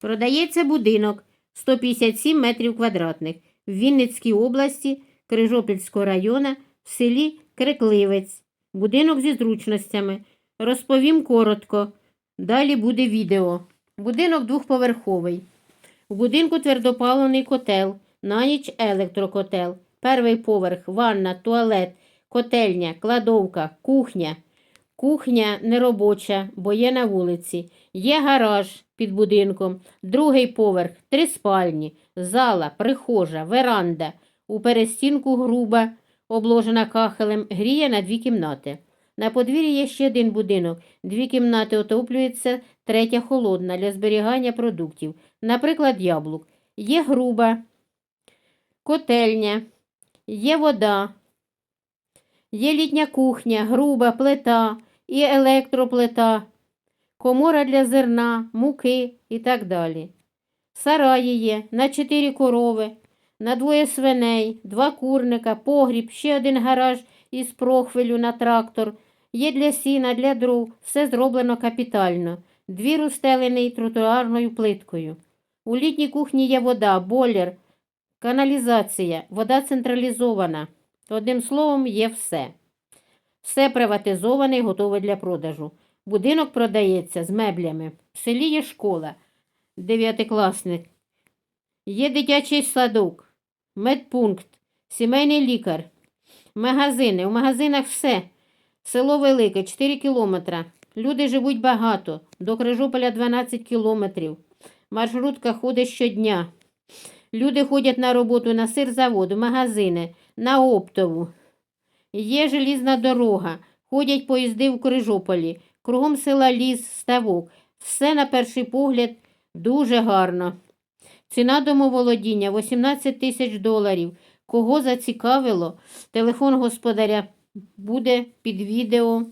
Продається будинок 157 метрів квадратних в Вінницькій області Крижопільського району в селі Крикливець. Будинок зі зручностями. Розповім коротко. Далі буде відео. Будинок двохповерховий. У будинку твердопаливний котел, на ніч електрокотел. Перший поверх, ванна, туалет, котельня, кладовка, кухня. Кухня неробоча, бо є на вулиці. Є гараж під будинком, другий поверх, три спальні, зала, прихожа, веранда. У перестінку груба, обложена кахелем, гріє на дві кімнати. На подвір'ї є ще один будинок. Дві кімнати отоплюються, третя холодна для зберігання продуктів, наприклад, яблук. Є груба, котельня, є вода, є літня кухня, груба плита і електроплита, комора для зерна, муки і так далі. Сараї є на чотири корови, на двоє свиней, два курника, погріб, ще один гараж із прохвилю на трактор. Є для сіна, для дров, все зроблено капітально. Двір устелений тротуарною плиткою. У літній кухні є вода, бойлер, каналізація, вода централізована. Одним словом, є все. Все приватизоване і готове для продажу. Будинок продається з меблями. В селі є школа, дев'ятикласник. Є дитячий садок, медпункт, сімейний лікар, магазини. У магазинах все. Село велике, 4 кілометра. Люди живуть багато. До Крижополя 12 кілометрів. Маршрутка ходить щодня. Люди ходять на роботу на сирзавод, в магазини, на оптову. Є желізна дорога, ходять поїзди в Крижополі, кругом села ліс, ставок. Все на перший погляд дуже гарно. Ціна домоволодіння 18 тисяч доларів. Кого зацікавило? Телефон господаря буде під відео.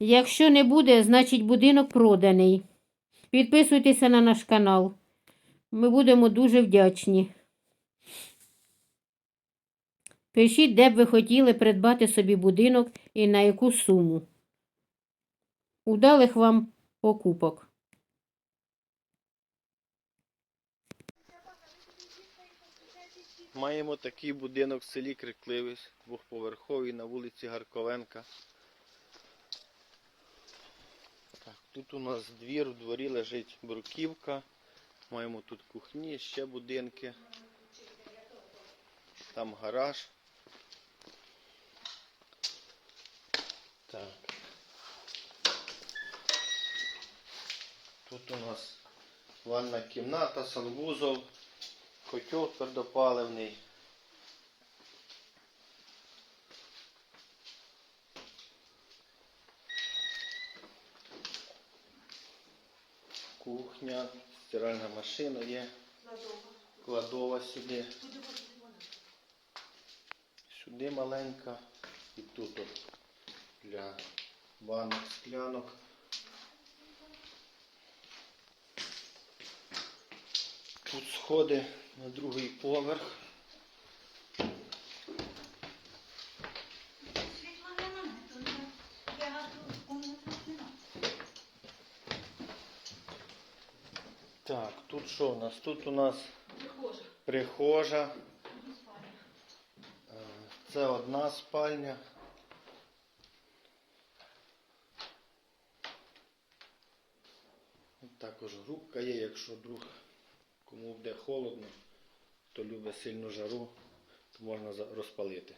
Якщо не буде, значить будинок проданий. Підписуйтеся на наш канал. Ми будемо дуже вдячні. Пишіть, де б ви хотіли придбати собі будинок і на яку суму. Удалих вам покупок. Маємо такий будинок в селі Крикливець, двохповерховий на вулиці Гарковенка. Так, тут у нас двір, в дворі лежить бруківка. Маємо тут кухні, ще будинки. Там гараж. Так. Тут у нас ванна кімната, санвузол, котел твердопаливний. Кухня, стиральна машина є. Кладова сюди. Сюди маленька. І тут от для банок, склянок. Тут сходи на другий поверх. Так, тут що у нас? Тут у нас прихожа. Е, Це одна спальня. Також грубка є, якщо друг кому буде холодно, хто любить сильну жару, то можна розпалити.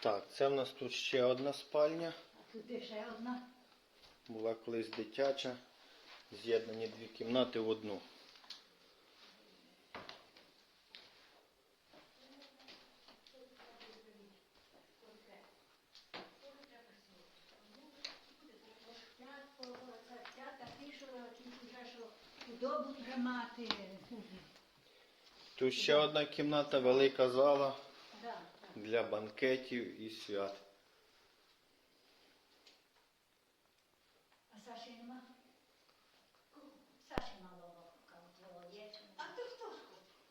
Так, це в нас тут ще одна спальня. Тут ще одна. Була колись дитяча. З'єднані дві кімнати в одну. Тята пішла, тут вже що худобу тримати. Тут ще одна кімната, велика зала Да. для банкетів і свят. А Саші нема? Саші малого кого є. А ти хто ж?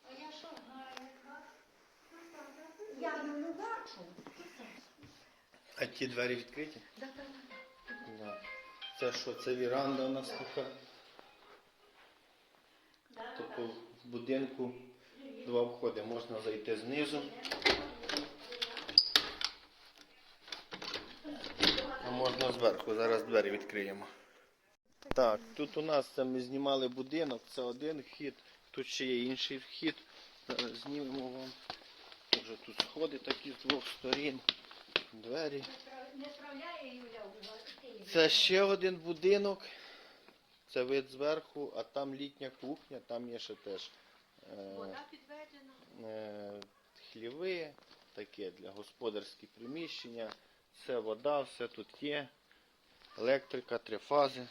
А я що, знаю, як вас? Я не бачу. А ті двері відкриті? Да, да, да. Да. Це що, це віранда у нас така? Тобто в будинку два входи. Можна зайти знизу. А можна зверху. Зараз двері відкриємо. Так, тут у нас це ми знімали будинок, це один вхід, тут ще є інший вхід. Зараз знімемо вам. Вже тут сходи такі з двох сторін. Двері. Це ще один будинок. Це вид зверху, а там літня кухня, там є ще теж е, Вода підведена. е, хліви, таке для господарських приміщення. Це вода, все тут є. Електрика, три фази.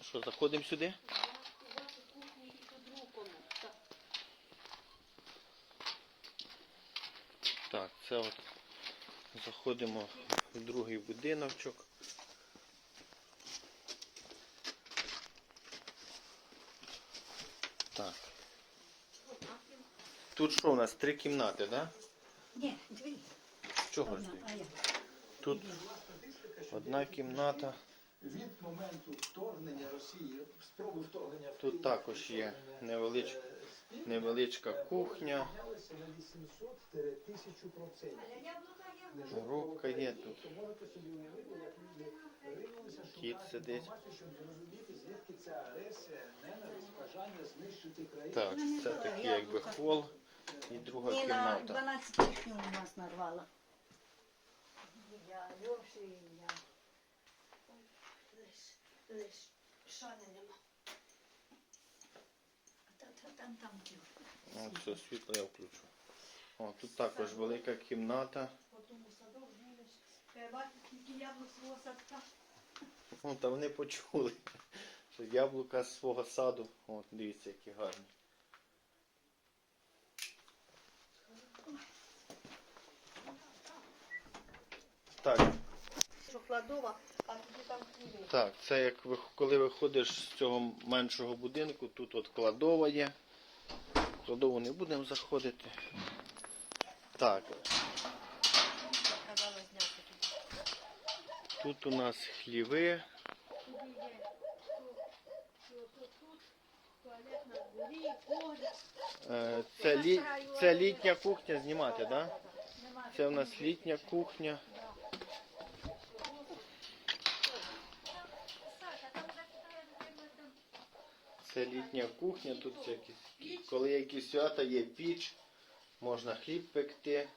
Що, заходимо сюди? Так, це от заходимо в другий будиночок. Тут що у нас? Три кімнати, так? Да? Ні, дві. Чого ж дві? Тут одна кімната. від моменту вторгнення Росії, спроби вторгнення Тут також є невелич... невеличка кухня. піднялися на 800-1000 процентів. Але яблука є. Тут. Кіт сидить. Так, це такий якби хол і друга Ні, на кімната. 12 лишню у нас нарвала. Я Льоші, я. Лиш, лиш, шани нема. Та, та, там, там. О, все, світло я включу. О, тут також велика кімната. Садок скільки яблук свого садка. О, та вони почули. Що яблука з свого саду. От, дивіться, які гарні. Так, Що а тоді там книги. так, це як коли виходиш з цього меншого будинку, тут от кладова є. Кладову не будемо заходити. Так, тут у нас хліви. Е, Це, лі... це літня кухня знімати, так? Да? Це в нас літня кухня. Саша, там зачитає, наприклад, там Це літня кухня, тут всякі, коли якісь свята, є піч, можна хліб пекти.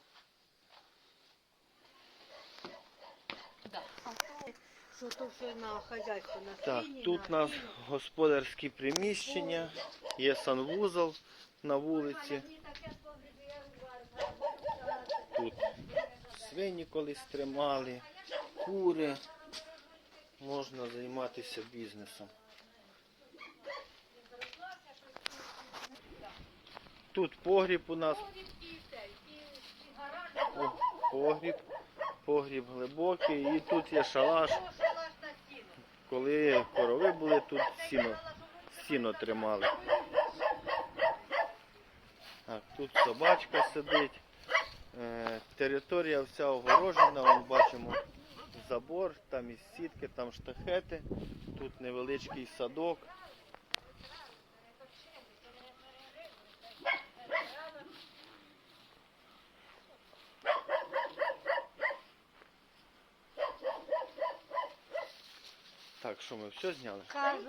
Що то все на хазяйство, на Так, тут у нас господарські приміщення, є санвузол на вулиці. Тут свині колись тримали, кури. Можна займатися бізнесом. Тут погріб у нас. О, Погріб, погріб глибокий. І тут є шалаш. Коли корови були, тут сіно, сіно тримали. Так, тут собачка сидить. Е, територія вся огорожена, вон бачимо забор, там і сітки, там штахети, тут невеличкий садок. Так, що ми все зняли? Кажу,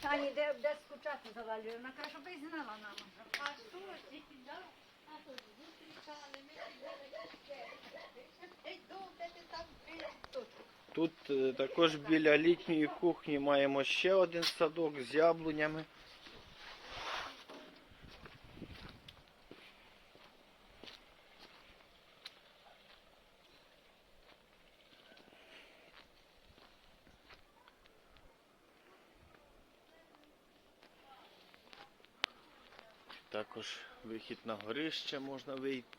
Тані, де, де скучати завалює? Вона каже, щоб і знала нам. А що ти дав? А то зустрічали, ми Ей, де ти там тут? Тут е, також біля літньої кухні маємо ще один садок з яблунями. Також вихід на горище можна вийти.